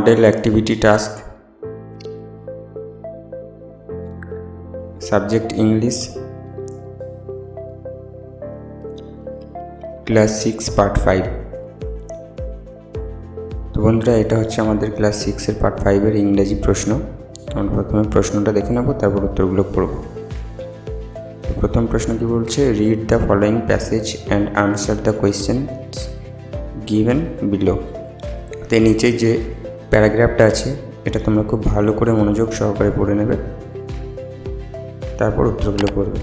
model activity task subject english class six, part five. তো বন্ধুরা, এটা হচ্ছে আমাদের ক্লাস সিক্সের পার্ট ফাইভের ইংরাজি প্রশ্ন। আমরা প্রথমে প্রশ্নটা দেখে নেব, তারপর উত্তরগুলো পড়ব। প্রথম প্রশ্ন কি বলছে read the following passage and answer the question given below তো নিচে যে প্যারাগ্রাফটা আছে, এটা তোমরা খুব ভালো করে মনোযোগ সহকারে পড়ে নেবে। তারপর উত্তরগুলো করবে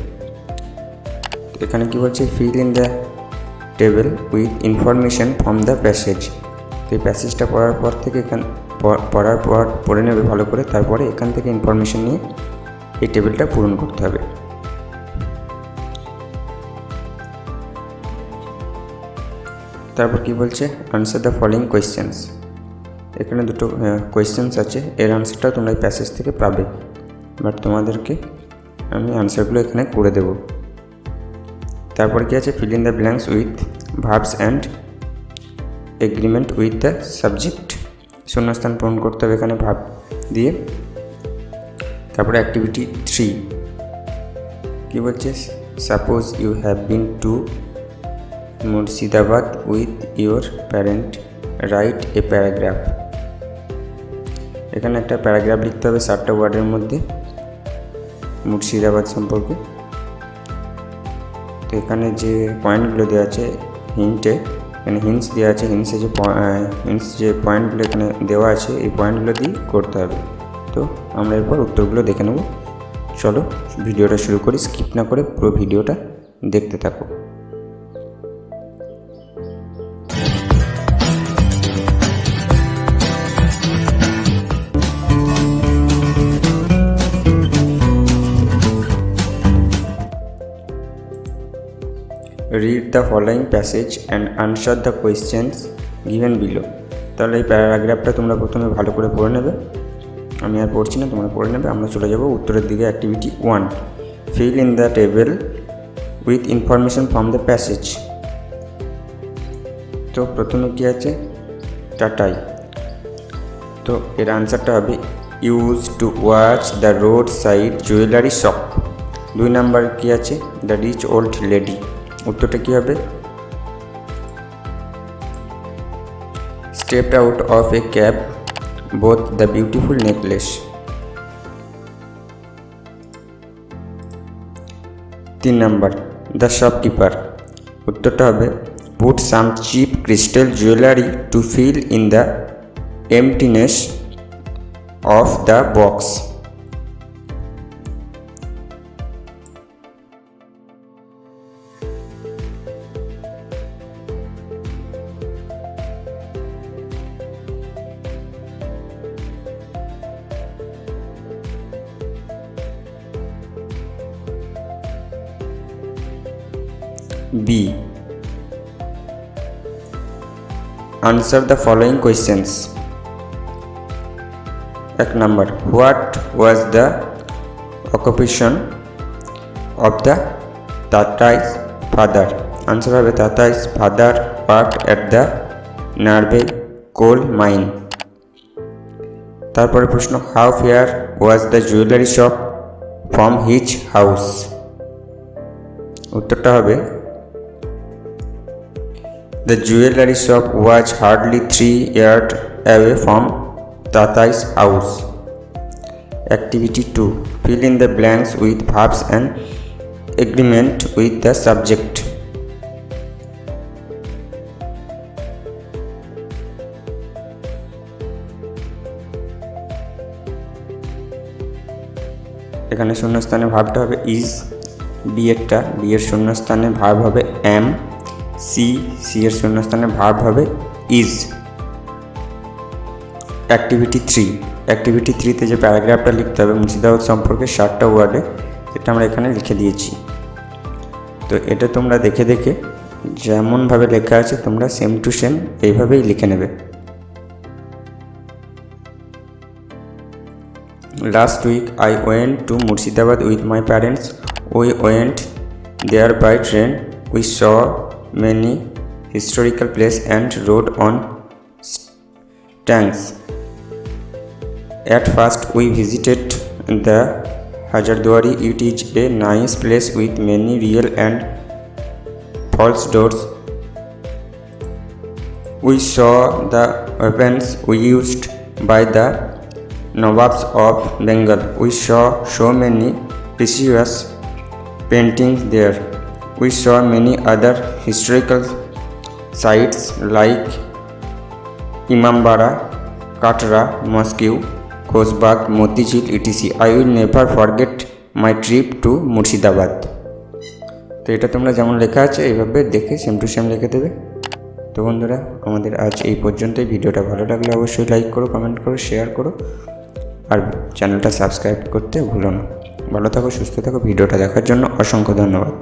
এখানে কি বলছে? Fill in the table with information from the passage তো এই প্যাসেজটা পড়ার পর থেকে এখান পড়ার পর পড়ে নেবে ভালো করে। তারপরে এখান থেকে ইনফরমেশন নিয়ে এই টেবিলটা পূরণ করতে হবে। তারপর কি বলছে? আনসার দ্য ফলোয়িং কোয়েশ্চেন্স এখানে দুটো কোয়েশ্চেন্স আছে। এর আনসারটা তোমরা এই প্যাসেজ থেকে পাবে। বাট তোমাদেরকে আমি আনসারগুলো এখানে করে দেব। তারপর কি আছে? Fill in the blanks with verbs and agreement with the subject শূন্যস্থান পূরণ করতে হবে এখানে ভাব দিয়ে। তারপরে অ্যাক্টিভিটি থ্রি কী বলছে suppose you have been to Murshidabad with your parent write a paragraph এখানে একটা প্যারাগ্রাফ লিখতে হবে সাতটা ওয়ার্ডের মধ্যে, মুর্শিদাবাদ সম্পর্কে। তো এখানে যে পয়েন্টগুলো দেওয়া আছে হিন্টে এখানে হিন্স দেওয়া আছে হিন্সে যে হিন্টস যে পয়েন্টগুলো এখানে দেওয়া আছে, এই পয়েন্টগুলো দিয়ে করতে হবে। তো আমরা এরপর উত্তরগুলো দেখে নেব। চলো, ভিডিওটা শুরু করি, স্কিপ না করে পুরো ভিডিওটা দেখতে থাকো। Read the following passage and answer the questions given below তাহলে এই প্যারাগ্রাফটা তোমরা প্রথমে ভালো করে পড়ে নেবে। আমি আর পড়ছি না, তোমরা পড়ে নেবে। আমরা চলে যাব উত্তরের দিকে activity one fill in the table with information from the passage তো প্রথমে কী আছে? টাটাই তো এর আনসারটা হবে use to watch the road side jewellery shop দুই নাম্বার কী আছে? দ্য রিচ ওল্ড লেডি উত্তরটা কী হবে? Stepped out of a cab both the beautiful necklace তিন নাম্বার দ্য শপকিপার উত্তরটা হবে put some cheap crystal jewellery to fill in the emptiness of the box B answer the following questions এক number what was the occupation of the Tatai's father answer হবে Tatai's father work at the nearby coal mine তারপরে প্রশ্ন how far was the jewellery shop from his house উত্তরটা হবে The jewelry shop was hardly three yards away from Tatai's house. Activity 2. Fill in the blanks with verbs and agreement with the subject. এখানে শূন্যস্থানে ভাবটা হবে is B এরটা B এর শূন্যস্থানে ভাব হবে এম সি সি এর শূন্যস্থানে ভাব হবে ইজ অ্যাক্টিভিটি থ্রি অ্যাক্টিভিটি থ্রিতে যে প্যারাগ্রাফটা লিখতে হবে মুর্শিদাবাদ সম্পর্কে ষাটটা ওয়ার্ডে সেটা আমরা এখানে লিখে দিয়েছি তো এটা তোমরা দেখে দেখে যেমনভাবে লেখা আছে তোমরা সেম টু সেম এইভাবেই লিখে নেবে Last week I went to Murshidabad with my parents. We went there by train. We saw many historical places and rode on tanks. At first, we visited the Hajardwari. It is a nice place with many real and false doors. We saw the weapons we used by the Nawabs of Bengal. We saw so many precious paintings there. We saw many other historical sites like Imambara, Katra, Moscow, Khosbagh, Motijil, etc. I will never forget my trip to Murshidabad তো এটা তোমরা যেমন লেখা আছে এইভাবে দেখে same to same লিখে দেবে। তো বন্ধুরা আমাদের আজ এই পর্যন্তই। ভিডিওটা ভালো লাগলে অবশ্যই লাইক করো কমেন্ট করো শেয়ার করো। আর চ্যানেলটা সাবস্ক্রাইব করতে ভুলো না। ভালো থাকো সুস্থ থাকো। ভিডিওটা দেখার জন্য অসংখ্য ধন্যবাদ।